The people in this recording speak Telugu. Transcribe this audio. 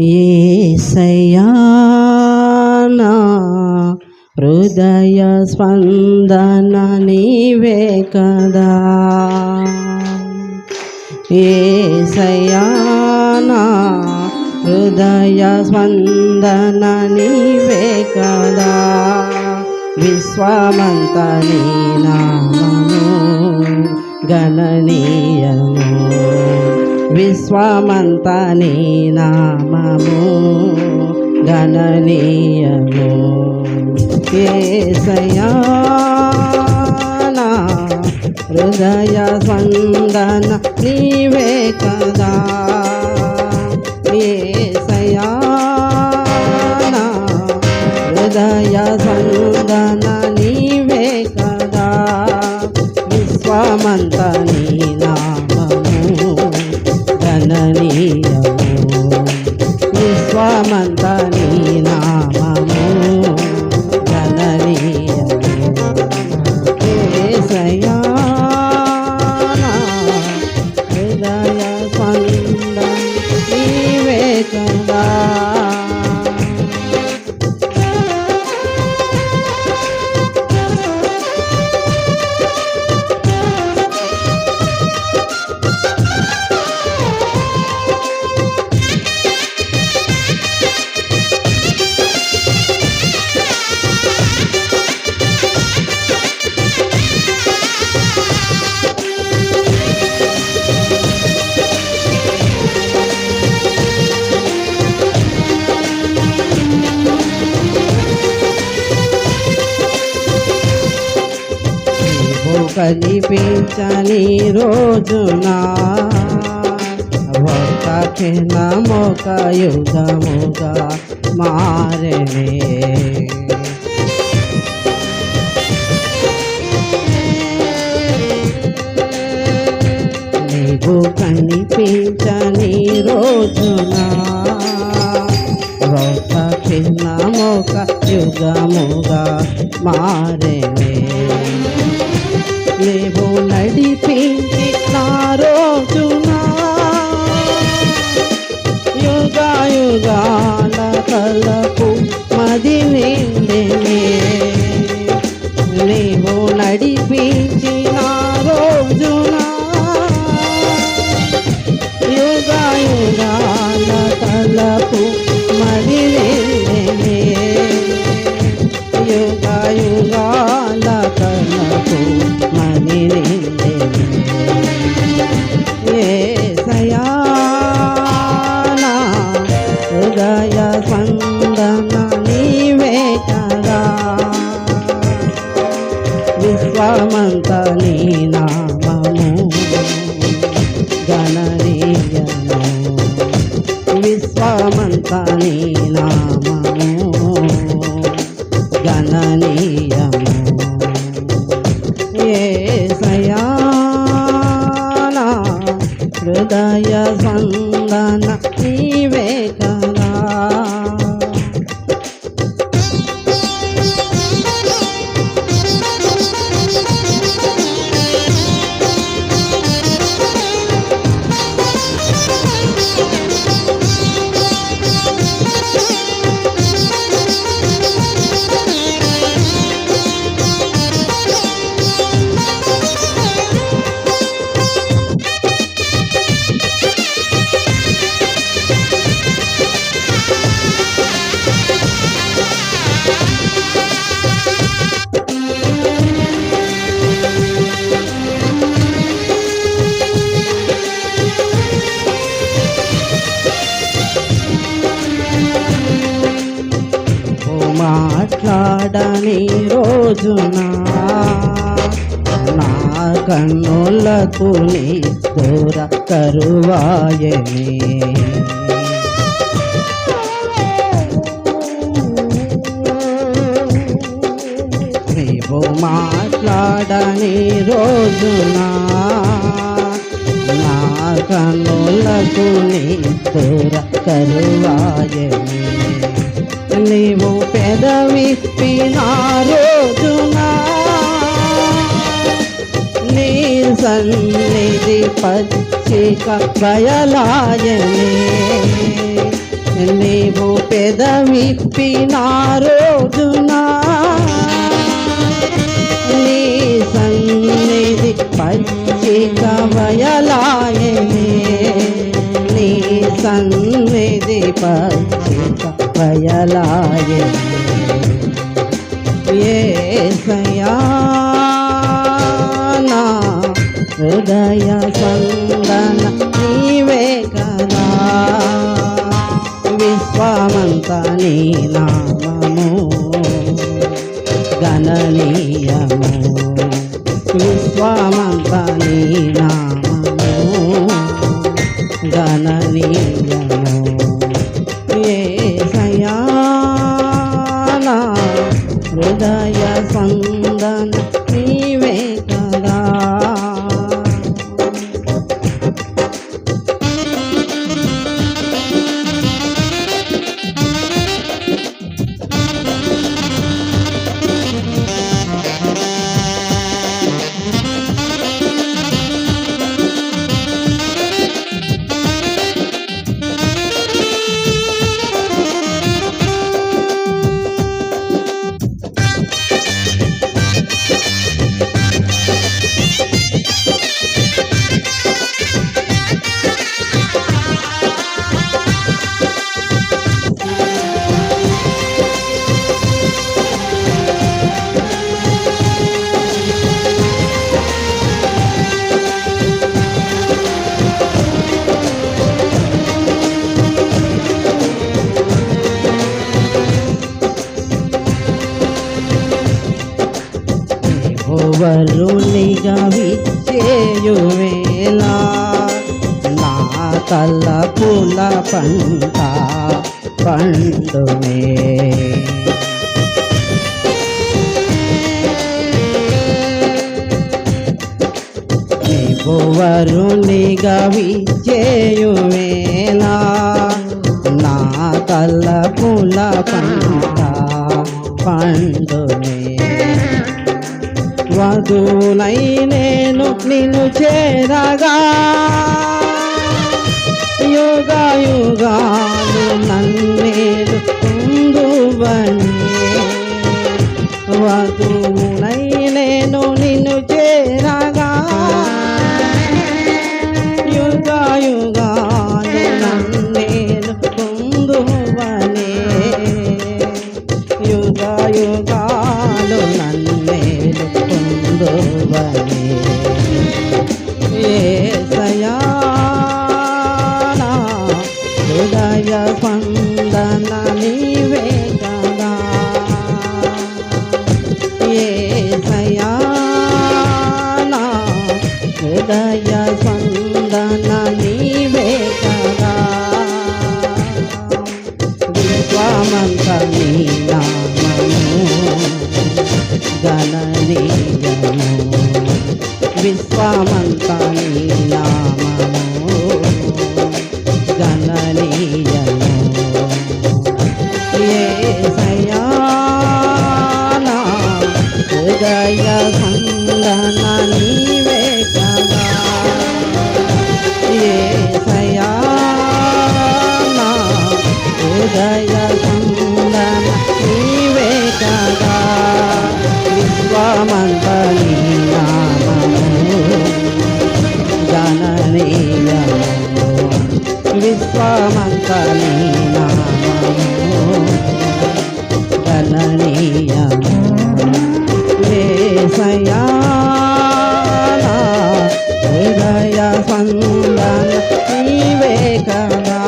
ఏసయానా హృదయ స్పందన నీవే కదా. ఏసయానా హృదయ స్పందన నీవే కదా. విశ్వమంత నీ నామము గణనీయము. విశ్వమంత నీ నామము గణనీయము. ఏసయానా హృదయ స్పందన నీవే కదా. ఏసయానా కనిపించని రోజున ఒక క్షణమొక యుగముగా మారనే. నీవు కనిపించని రోజున ఒక క్షణమొక యుగముగా మారనే. లేవు నడిపించి నా రోజున. యుగా యుగాల కలకు మది రోజున? నా కన్నులకు నీ కరువాయని నీవు మాట్లాడని రోజున? నా కన్నులకు నీ కరువాయని నీవు పెదవిప్పి రోజున నీ సన్నిధి పచ్చిక బయలాయనే నీవు పెదవిప్పిన రోజున నీ సన్నిధి పచ్చిక వయలాయనే నీ సన్నిధి పచ్చిక వయలాయనే ఏసయా నా హృదయ సందన నీవే కదా. విశ్వమంత నీ నామము గణనీయము. విశ్వమంత నీ నామము గణనీయము. ఏ ఎవరునిగా విచ్చేయువేలా నా తల్ల పూల పంట పండుమే. ఎవరునిగా విచ్చేయువేలా నా తల్ల పూల పంట పండుమే. వధునై నేను నిన్ను చేరగా. యుగ యుగాలు నన్నేను పొందువని నీవే కదా ఏసయా నా హృదయ స్పందన నీవే కదా విశ్వమంత నీ నామము గణనీయము గణనీయము విశ్వమంత నీ నామము. హృదయ సందన నీవే కదా.